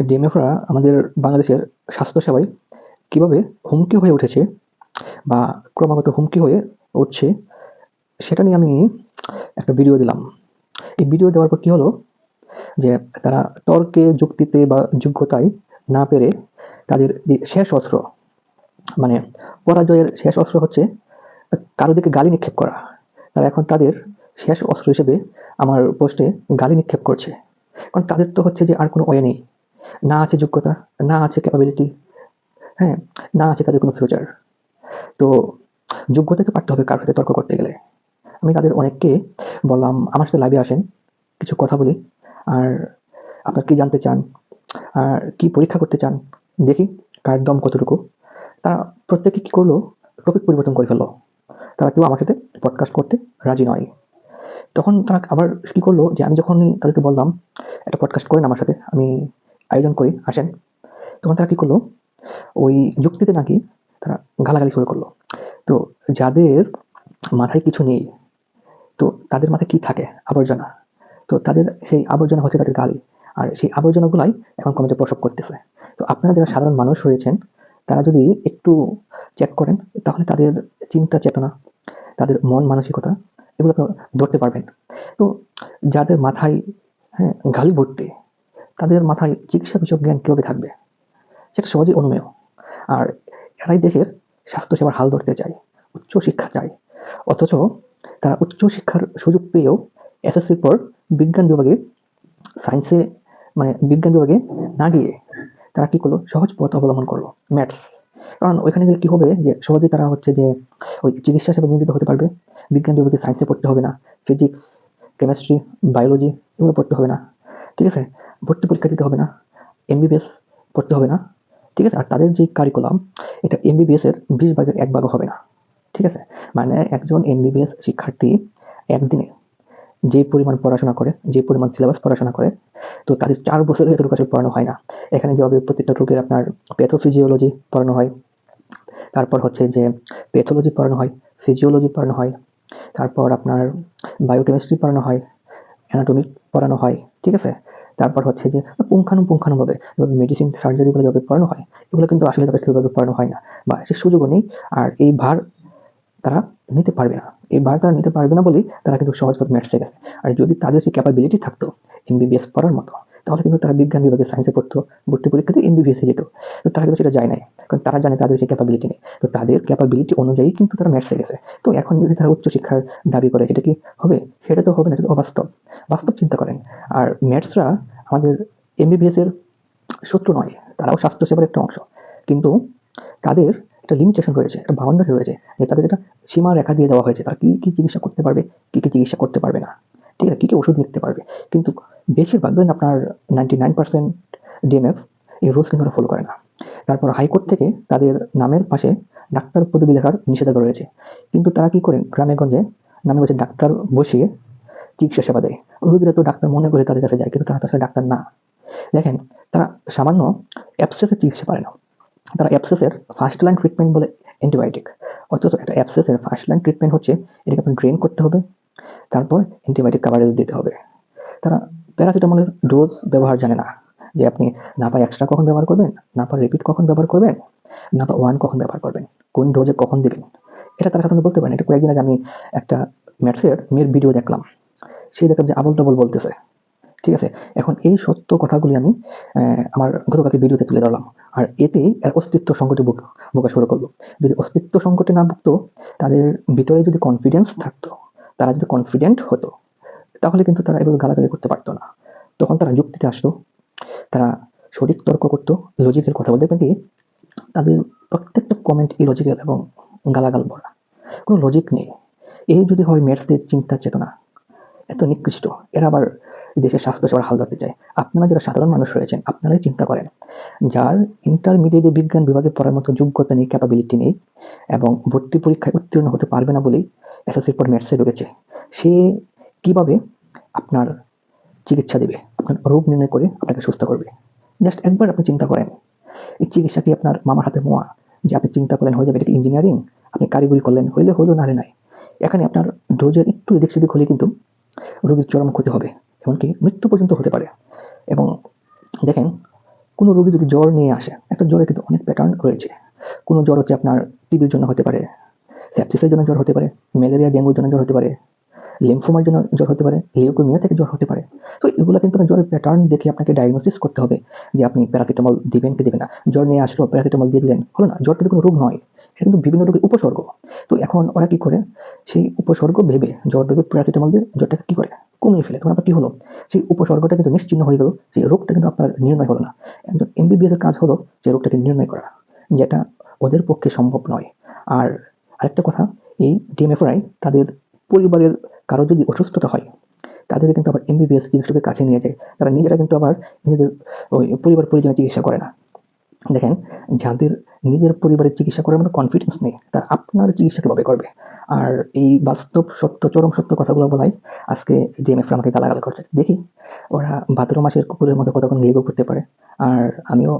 ডিএমএফরা আমাদের বাংলাদেশের স্বাস্থ্যসেবায় কীভাবে হুমকি হয়ে উঠেছে বা ক্রমাগত হুমকি হয়ে উঠছে, সেটা নিয়ে আমি একটা ভিডিও দিলাম। এই ভিডিও দেওয়ার পর কী হলো? যে তারা তর্কে, যুক্তিতে বা যোগ্যতায় না পেরে তাদের শেষ অস্ত্র মানে পরাজয়ের শেষ অস্ত্র হচ্ছে কারও দিকে গালি নিক্ষেপ করা। তারা এখন তাদের শেষ অস্ত্র হিসেবে আমার পোস্টে গালি নিক্ষেপ করছে। কারণ তাদের তো হচ্ছে যে আর কোনো ওয়ে নেই। না আছে যোগ্যতা, না আছে ক্যাপাবিলিটি হ্যাঁ না আছে তাদের কোনো ফিউচার তো যোগ্যতা তো পারতে হবে কার সাথে তর্ক করতে গেলে? আমি তাদের অনেককে বললাম, আমার সাথে লাইভে আসেন, কিছু কথা বলি, আর আপনার কি জানতে চান, আর কি পরীক্ষা করতে চান, দেখি কার দম কতটুকু। তারা প্রত্যেকে কী করল, টপিক পরিবর্তন করে ফেলল। তারা কেউ আমার সাথে পডকাস্ট করতে রাজি নয়। তখন তারা আবার কী করল, যে আমি যখন তাদেরকে বললাম, একটা পডকাস্ট করেন আমার সাথে, আমি আয়োজন করে আসেন। তখন তারা কী করল? ওই যুক্তিতে নাকি তারা গালাগালি শুরু করল। তো যাদের মাথায় কিছু নেই, তো তাদের মাথায় কি থাকে? আবর্জনা। তো তাদের সেই আবর্জনা হচ্ছে তাদের গালি। আর সেই আবর্জনাগুলাই এখন কমেন্টে প্রসব করতেছে। তো আপনারা যারা সাধারণ মানুষ রয়েছেন, তারা যদি একটু চেক করেন, তাহলে তাদের চিন্তা, চেতনা, তাদের মন মানসিকতা এগুলো ধরতে পারবেন। তো যাদের মাথায় হ্যাঁ গালি ভর্তি তাদের মাথায় চিকিৎসা বিষয়ক জ্ঞান কীভাবে থাকবে? সেটা সহজেই অনুমেয়। আর এরাই দেশের স্বাস্থ্যসেবার হাল ধরতে চায়, উচ্চ শিক্ষা চায়। অথচ তারা উচ্চ শিক্ষার সুযোগ পেয়েও এসএসসির পর বিজ্ঞান বিভাগে সায়েন্সে মানে বিজ্ঞান বিভাগে না গিয়ে তারা কী করল? সহজ পথ অবলম্বন করল, ম্যাথস। কারণ ওইখানে গেলে কী হবে? যে সহজে তারা হচ্ছে যে ওই চিকিৎসা সেবা নিয়োজিত হতে পারবে, বিজ্ঞান বিভাগে সায়েন্সে পড়তে হবে না, ফিজিক্স, কেমিস্ট্রি, বায়োলজি এগুলো পড়তে হবে না। ঠিক আছে? ভর্তি পরীক্ষা দিতে হবে না এমবিবিএস পড়তে হবে না, ঠিক আছে? আর তাদের যে কারিকুলাম এটা এমবিবিএস এর বিশ ভাগের এক ভাগও হবে না, ঠিক আছে? মানে একজন এমবিবিএস শিক্ষার্থী একদিনে যে পরিমাণ পড়াশোনা করে, যে পরিমাণ সিলেবাস পড়াশোনা করে, তো তাদের চার বছরের এতটুকু কাছে পড়ানো হয় না। এখানে যেভাবে প্রত্যেকটা রোগের আপনার প্যাথোফিজিওলজি পড়ানো হয়, তারপর হচ্ছে যে প্যাথোলজি পড়ানো হয় ফিজিওলজি পড়ানো হয়, তারপর আপনার বায়োকেমিস্ট্রি পড়ানো হয় অ্যানাটমি পড়ানো হয়, ঠিক আছে? তারপর হচ্ছে যে পুঙ্খানুপুঙ্খানুভাবে মেডিসিন সার্জারিগুলো যেভাবে পড়ানো হয়, এগুলো কিন্তু আসলে তাদের সেভাবে পড়ানো হয় না। বা সে সুযোগও নেই, আর এই ভার তারা নিতে পারবে না। এই ভার তারা নিতে পারবে না বলেই তারা কিন্তু সহজ ম্যাট ম্যাথসে গেছে। আর যদি তাদের সেই ক্যাপাবিলিটি থাকতো এমবিবিএস পড়ার মতো তাহলে কিন্তু তারা বিজ্ঞান বিভাগে সায়েন্সে পড়তো, ভর্তি পরীক্ষাতে এমবিবিএসে যেত। তো তারা কিন্তু সেটা যায় নাই, কারণ তারা জানে তাদের সেই ক্যাপাবিলিটি নেই। তো তাদের ক্যাপাবিলিটি অনুযায়ী কিন্তু তারা ম্যাথসে গেছে তো এখন যদি তারা উচ্চশিক্ষার দাবি করে, সেটা কি হবে? সেটা তো হবে না, সেটা অবাস্তব। বাস্তব চিন্তা করেন, আর ম্যাথসরা আমাদের এমবিবিএস এর শত্রু নয়, তারাও স্বাস্থ্যসেবার একটা অংশ। কিন্তু তাদের একটা লিমিটেশন রয়েছে, একটা বাউন্ডারি রয়েছে, যে তাদের একটা সীমা রেখা দিয়ে দেওয়া হয়েছে। তারা কী কী চিকিৎসা করতে পারবে, কী কী চিকিৎসা করতে পারবে না? ঠিক আছে, কী কী ওষুধ নিতে পারবে? কিন্তু বেশিরভাগ, ধরেন আপনার নাইনটি নাইন পার্সেন্ট ডিএমএফ এই রুলস কিন্তু ফলো করে না। তারপর হাইকোর্ট থেকে তাদের নামের পাশে ডাক্তার পদবি লেখার নিষেধাজ্ঞা রয়েছে। কিন্তু তারা কি করেন? গ্রামে গঞ্জে নামে বসে ডাক্তার বসিয়ে চিকিৎসা সেবা দেয়। রোগীরা তো ডাক্তার মনে করে তাদের কাছে যায়, কিন্তু তারা তার ডাক্তার না। দেখেন, তারা সামান্য অ্যাপসেসের চিকিৎসা পারে না। তারা অ্যাপসেসের ফার্স্ট লাইন ট্রিটমেন্ট বলে অ্যান্টিবায়োটিক অথচ একটা অ্যাপসেসের ফার্স্ট লাইন ট্রিটমেন্ট হচ্ছে, এটাকে আপনার ড্রেন করতে হবে, তারপর অ্যান্টিবায়োটিক কাভারেজ দিতে হবে। তারা প্যারাসিটামলের ডোজ ব্যবহার জানে না। যে আপনি না পায় এক্সট্রা কখন ব্যবহার করবেন? না পায় রিপিট কখন ব্যবহার করবেন? না পা ওয়ান কখন ব্যবহার করবেন? কোন ডোজে কখন দেবেন? এটা তারা সাধারণত বলতে পারেন। এটা কয়েকদিন আগে আমি একটা ম্যাথসের মেয়ের ভিডিও দেখলাম। সেই দেখলাম যে আবল তাবল বলতেছে। ঠিক আছে? এখন এই সত্য কথাগুলি আমি আমার গতকালকে ভিডিওতে তুলে ধরলাম। আর এতে এর অস্তিত্ব সংকটে বোকা শুরু করল। যদি অস্তিত্ব সংকটে না ভুগতো, তাদের ভিতরে যদি কনফিডেন্স থাকতো, তারা যদি কনফিডেন্ট হতো তাহলে কিন্তু তারা এভাবে গালাগালি করতে পারতো না। তখন তারা যুক্তিতে আসতো তারা সঠিক তর্ক করতো লজিকের কথা বলতে পারি তাদের প্রত্যেকটা কমেন্ট ইলজিক্যাল এবং গালাগাল ভরা। কোনো লজিক নেই। এই যদি হয় ম্যাথসদের চিন্তা চেতনা। এত নিকৃষ্ট। এরা আবার দেশের স্বাস্থ্যসেবার হাল ধরতে চায়। আপনারা যারা সাধারণ মানুষ রয়েছেন, আপনারাই চিন্তা করেন। যার ইন্টারমিডিয়েটে বিজ্ঞান বিভাগে পড়ার মতো যোগ্যতা নেই ক্যাপাবিলিটি নেই এবং ভর্তি পরীক্ষায় উত্তীর্ণ হতে পারবে না বলেই এসএসসির পর ম্যাথসে ঢুকেছে। সে কীভাবে আপনার চিকিৎসা দেবে? আপনার রোগ নির্ণয় করে আপনাকে সুস্থ করবে। জাস্ট একবার আপনি চিন্তা করেন। এই চিকিৎসা কি আপনার মামার হাতে মোয়া? যে আপনি চিন্তা করলেন, হয়ে যাবে, এটা ইঞ্জিনিয়ারিং আপনি কারিগরি করলেন, হইলে হলো না নাই। এখানে আপনার ডোজের একটু এদিক সেদিক হলে কিন্তু রোগীর চরম ক্ষতি হবে, এমনকি মৃত্যু পর্যন্ত হতে পারে। এবং দেখেন, কোনো রোগী যদি জ্বর নিয়ে আসে, একটা জ্বরে কিন্তু অনেক প্যাটার্ন রয়েছে। কোনো জ্বর হচ্ছে আপনার টিবির জন্য হতে পারে সেপসিসের জন্য জ্বর হতে পারে ম্যালেরিয়া ডেঙ্গুর জন্য জ্বর হতে পারে লিম্ফোমার জন্য জ্বর হতে পারে লিউকোমিয়া থেকে জ্বর হতে পারে। তো এগুলো কিন্তু জ্বরের প্যাটার্ন দেখে আপনাকে ডায়াগনোসিস করতে হবে যে আপনি প্যারাসিটামল দিবেন কি দেবেন না। জ্বর নিয়ে আসলো প্যারাসিটামল দিয়ে দিলেন, হলো না, জ্বর কিন্তু কোনো রোগ নয় সেটা কিন্তু বিভিন্ন রোগের উপসর্গ। তো এখন ওরা কি করে, সেই উপসর্গ ভেবে জ্বর দেবে প্যারাসিটামল দিয়ে জ্বরটাকে কি করে, কমিয়ে ফেলে। তখন আপনার কি হলো, সেই উপসর্গটা কিন্তু নিশ্চিহ্ন হয়ে গেল, সেই রোগটা কিন্তু আপনার নির্ণয় হলো না। একজন এমবিবিএস এর কাজ হলো যে রোগটাকে নির্ণয় করা, যেটা ওদের পক্ষে সম্ভব নয়। আর আরেকটা কথা, এই ডিএমএফআই তাদের পরিবারের কারও যদি অসুস্থতা হয় তাদের কিন্তু আবার এমবিবিএস চিকিৎসকের কাছে নিয়ে যায়। তারা নিজেরা কিন্তু আবার নিজেদের ওই পরিবার পরিজনের চিকিৎসা করে না। দেখেন, যাদের নিজের পরিবারের চিকিৎসা করার মতো কনফিডেন্স নেই, তারা আপনার চিকিৎসা কীভাবে করবে? আর এই বাস্তব সত্য, চরম সত্য কথাগুলো বলাই আজকে ডিএমএফ আমাকে গালাগালা করছে। দেখি, ওরা ভাদ্র মাসের কুকুরের মতো কতক্ষণ গেগো করতে পারে? আর আমিও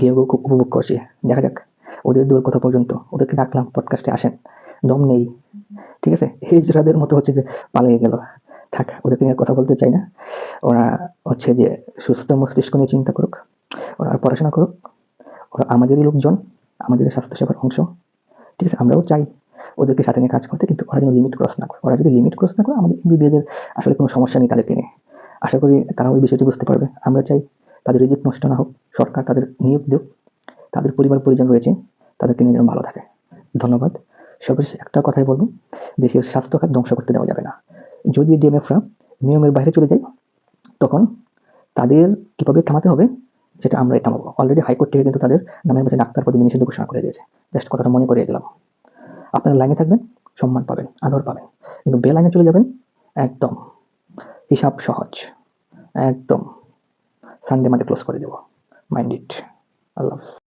গেগো খুব উপভোগ করছি। দেখা যাক, ওদের দূর কথা পর্যন্ত, ওদেরকে ডাকলাম পডকাস্টে আসেন। দম নেই। ঠিক আছে? হিজড়াদের মতো হচ্ছে যে পালিয়ে গেল। থাক, ওদেরকে নিয়ে কথা বলতে চাই না। ওরা হচ্ছে যে সুস্থ মস্তিষ্ক নিয়ে চিন্তা করুক, ওরা পড়াশোনা করুক, ওরা আমাদেরই লোকজন আমাদের স্বাস্থ্যসেবার অংশ। ঠিক আছে? আমরাও চাই ওদেরকে সাথে নিয়ে কাজ করতে, কিন্তু ওরা যেন লিমিট ক্রস না করে। ওরা যদি লিমিট ক্রস না করে, আমাদের এমবিবিএসের আসলে কোনো সমস্যা নেই তাদেরকে নিয়ে। আশা করি তারা ওই বিষয়টি বুঝতে পারবে। আমরা চাই তাদের রিজিক নষ্ট না হোক, সরকার তাদের নিয়োগ দেব তাদের পরিবার পরিজন রয়েছে, তাদেরকে নিয়ে যেন ভালো থাকে। ধন্যবাদ। সর্বশেষ একটা কথাই বলব দেশের স্বাস্থ্য খাত ধ্বংস করতে দেওয়া যাবে না। যদি ডিএমএফরা নিয়মের বাইরে চলে যায়, তখন তাদের কীভাবে থামাতে হবে, সেটা আমরাই থামাবো। অলরেডি হাইকোর্ট থেকে কিন্তু তাদের নামের মধ্যে ডাক্তার পদে নিষিদ্ধ ঘোষণা করে দিয়েছে। জাস্ট কথাটা মনে করিয়ে দিলাম। আপনারা লাইনে থাকবেন, সম্মান পাবেন, আদর পাবেন। কিন্তু বে লাইনে চলে যাবেন, একদম। হিসাব সহজ। একদম। সানডে মাঠে ক্লোজ করে দেবো। মাইন্ড ইট আল্লাহ হাফেজ